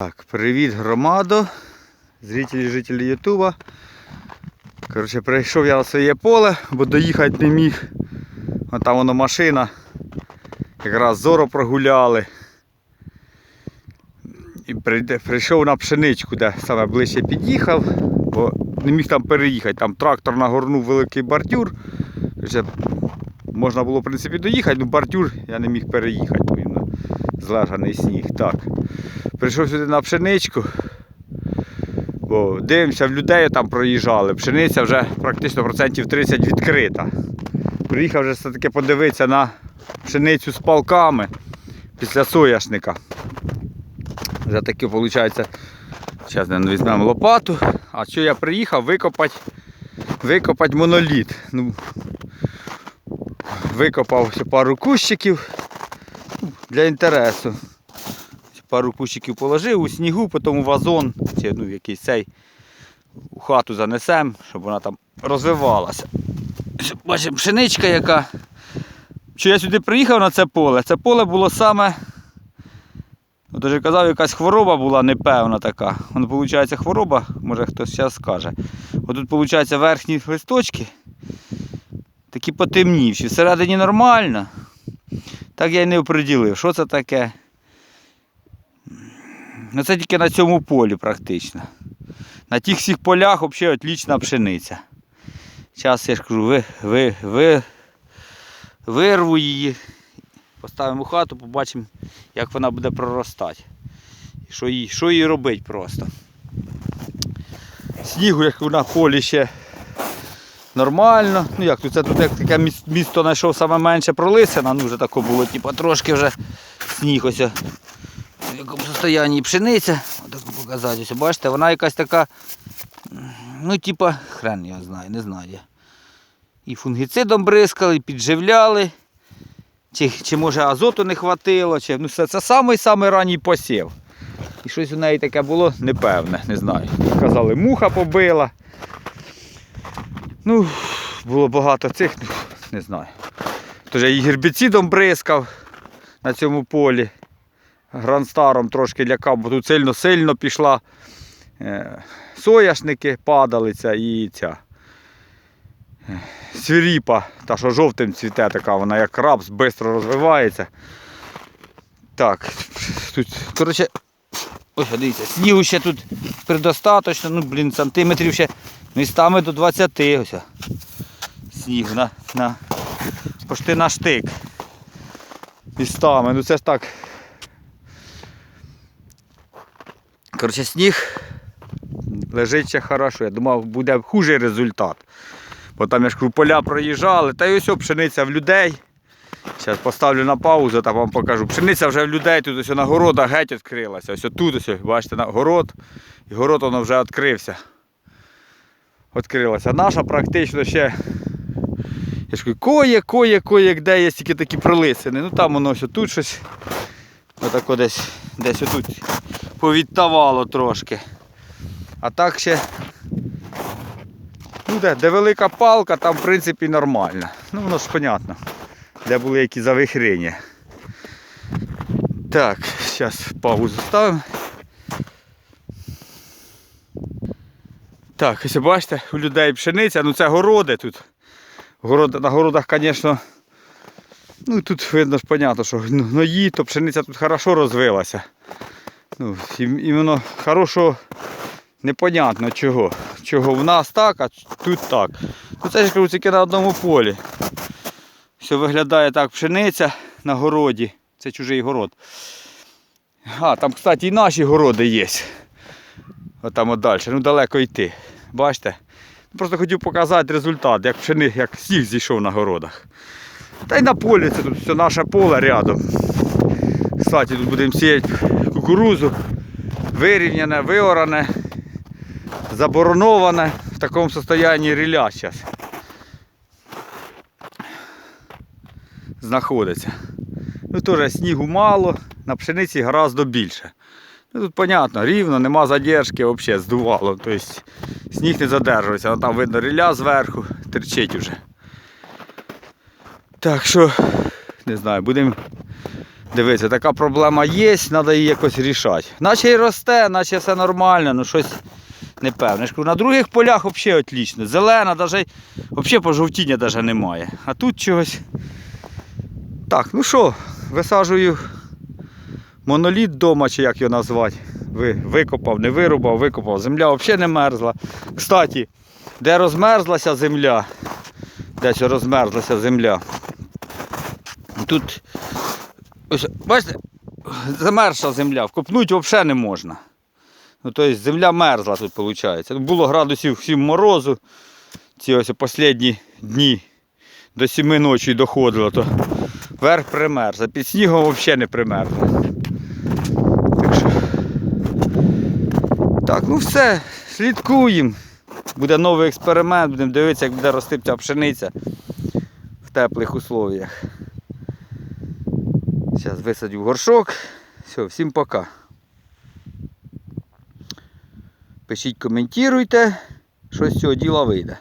Так, привіт, громадо, зрителі, жителі Ютуба. Коротше, прийшов я на своє поле, бо доїхати не міг. Вон там воно машина. Якраз зоро прогуляли. І прийшов на пшеничку, де саме ближче під'їхав, бо не міг там переїхати. Там трактор нагорнув великий бордюр. Вже можна було в принципі доїхати, але бордюр я не міг переїхати, бо він злежаний сніг. Так. Прийшов сюди на пшеничку, бо дивимося, в людей там проїжджали. Пшениця вже практично процентів 30 відкрита. Приїхав вже все-таки подивитися на пшеницю з палками після соняшника. Вже таки виходить, зараз візьмемо лопату. А що я приїхав викопати викопати моноліт. Ну, викопав ще пару кущиків ну, для інтересу. Пару кущиків положив у снігу, потім у вазон, чи ну, якийсь цей у хату занесемо, щоб вона там розвивалася. Бачимо, пшеничка яка. Що я сюди приїхав на це поле, це поле було саме. От я казав, якась хвороба була непевна така. Воно, виходить, хвороба, може хтось зараз скаже. От тут, виходить, верхні листочки такі потемнівші. Всередині нормально. Так я й не оприділив, що це таке. Ну це тільки на цьому полі практично. На тих всіх полях взагалі отлічна пшениця. Зараз я ж кажу, ви, ви, ви, вирву її, поставимо у хату, побачимо, як вона буде проростати. Що їй, що їй робити просто. Снігу, як на полі ще нормально. Ну як тут це тут як таке місто знайшов саме менше пролисина, ну вже тако було, типу, трошки вже сніг ось. В якому состоянні пшениця, отак показати, ось, бачите, вона якась така, ну типа, хрен я знаю, не знаю. І фунгіцидом бризкали, і підживляли. Чи, чи може азоту не хватило, чи ну це, це самий-самий ранній посів. І щось у неї таке було непевне, не знаю. Казали, муха побила. Ну, було багато цих, ну, не знаю. Тож я і гербіцидом бризкав на цьому полі. Гранстаром трошки лякав, бо тут сильно-сильно пішла. Е, сояшники падалиця і ця. е, Свіріпа, та що жовтим цвіте, така вона як рапс, швидко розвивається. Так, тут, коротше, ось дивіться, снігу ще тут предостаточно, ну, блін, сантиметрів ще містами до 20 ось. Сніг на, на, почти на штик. Містами, ну це ж так. Коротше, сніг лежить ще хорошо. Я думав, буде хужий результат. Бо там я ж поля проїжджали, та й ось пшениця в людей. Зараз поставлю на паузу та вам покажу. Пшениця вже в людей, тут ось на городах геть відкрилася. Ось тут ось, бачите, на город. І город воно вже відкрився. Відкрилася. Наша практично ще. Я ж кажу, кое, кое, кое, де є тільки такі пролисини. Ну там воно ось тут щось. Отако десь десь отут повідтавало трошки. А так ще. Ну де, де велика палка, там в принципі нормально. Ну воно ж понятно. Де були які завихрення. Так, зараз паузу ставимо. Так, ось бачите, у людей пшениця, ну це городи тут. Город, на городах, звісно, ну тут видно ж понятно, що гної, то пшениця тут хорошо розвилася. Ну, і, і воно хорошо непонятно чого. Чого в нас так, а тут так. Ну це ж кажу, тільки на одному полі. Все виглядає так пшениця на городі. Це чужий город. А, там, кстати, і наші городи є. Отам от далі. Ну далеко йти. Бачите? Просто хотів показати результат, як пшени, як сніг зійшов на городах. Та й на полі це тут все наше поле рядом. Кстати, тут будемо сіяти кукурузу. Вирівняне, виоране, забороноване в такому состоянні ріля зараз. Знаходиться. Ну теж снігу мало, на пшениці гораздо більше. Ну, тут понятно, рівно, нема задержки, взагалі здувало. Тобто сніг не задержується, там видно ріля зверху, терчить уже. Так що, не знаю, будемо Дивіться, така проблема є, треба її якось рішати. Наче й росте, наче все нормально, ну щось непевне. На других полях взагалі отлично. Зелена, навіть, взагалі пожовтіння навіть немає. А тут чогось. Так, ну що, висаджую моноліт вдома, чи як його назвати. Ви, викопав, не вирубав, викопав. Земля взагалі не мерзла. Кстати, де розмерзлася земля, десь розмерзлася земля. Тут, бачите, замерзла земля, вкопнути взагалі не можна. Ну, тобто земля мерзла тут, виходить. Було градусів 7 морозу. Ці ось останні дні до 7 ночі доходило, то верх примерз, а під снігом взагалі не примерзло. Так що. Так, ну все, слідкуємо. Буде новий експеримент, будемо дивитися, як буде рости ця пшениця в теплих условиях. Зараз висадю горшок. Все, всім пока. Пишіть, коментуйте, що з цього діла вийде.